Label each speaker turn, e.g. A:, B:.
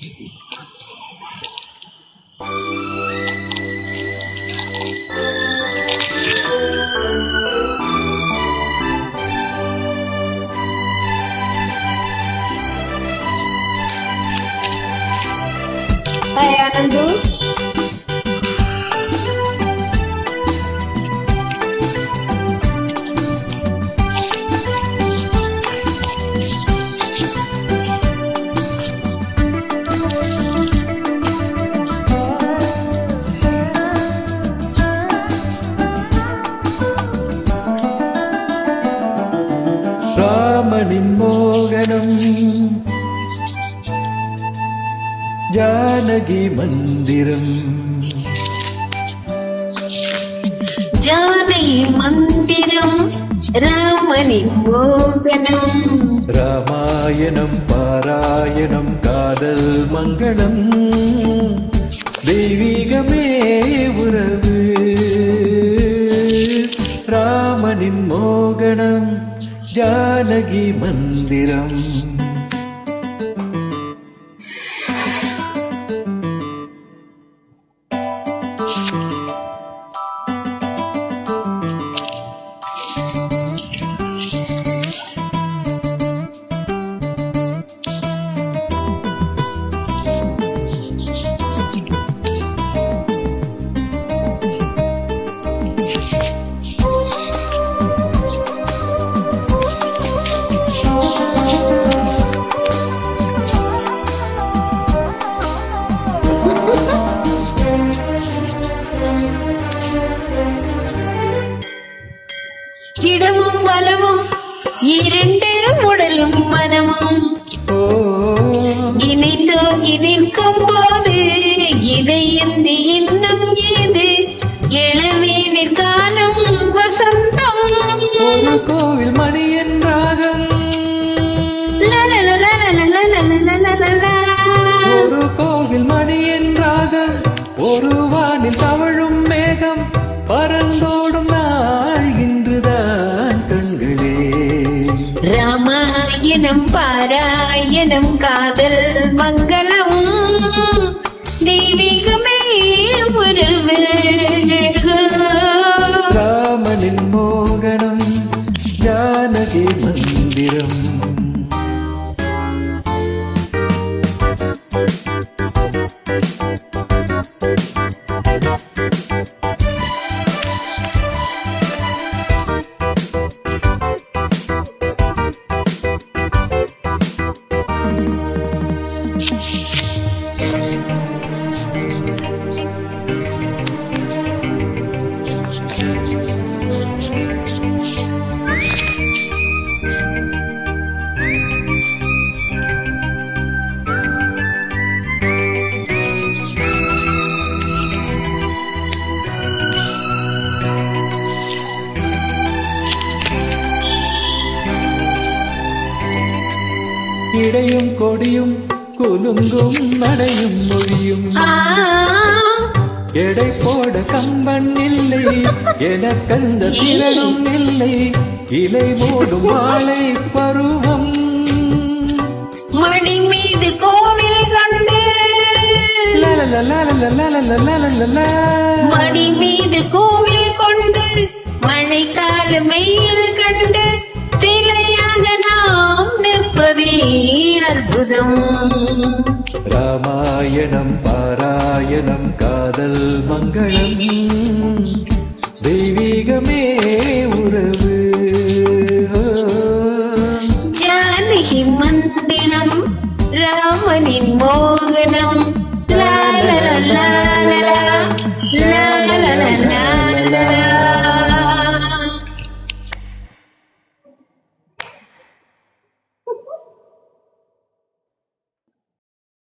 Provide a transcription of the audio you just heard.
A: Hai Anandu.
B: ராமனின் மோகனம் ஜானகி மந்திரம்
A: ஜானகி மந்திரம் ராமனின் மோகனம்
B: ராமாயணம் பாராயணம் காதல் மங்களம் தெய்வீகமே உறவு ராமனின் மோகனம் जानकी मन्दिरम्
A: இடமும் வலமும் இரண்டு உடலும் மனமும். இணைந்து இணைக்கும் போது இதையந்தி இன்னும் ஏது இளவேனில் காலம் வசந்தம்.
B: கோவில் மணி പാരായണം
A: പാരായണം കാതൽ മംഗളം ദൈവികമേ ഉരുവ് രാമനിൽ
B: മോകണം ജാനകി മന്ദിരം Thank you. ഇടയും കൊടിയും കുലുങ്കും നടയും
A: മൊഴിയും
B: எடை போட கம்பன் இல்லை எனக்கந்த திறனும் இல்லை இலை மூடும் மாலை பருவம்
A: மணி மீது கோவில் கண்டு மணி மீது கோவில் கொண்டு மழைக்கால மெயில் கண்டு அற்புதம்
B: ராமாயணம் பாராயணம் காதல் மங்களம். தெய்வீகமே உறவு.
A: ஜானகி மந்திரம் ராமனின் மோ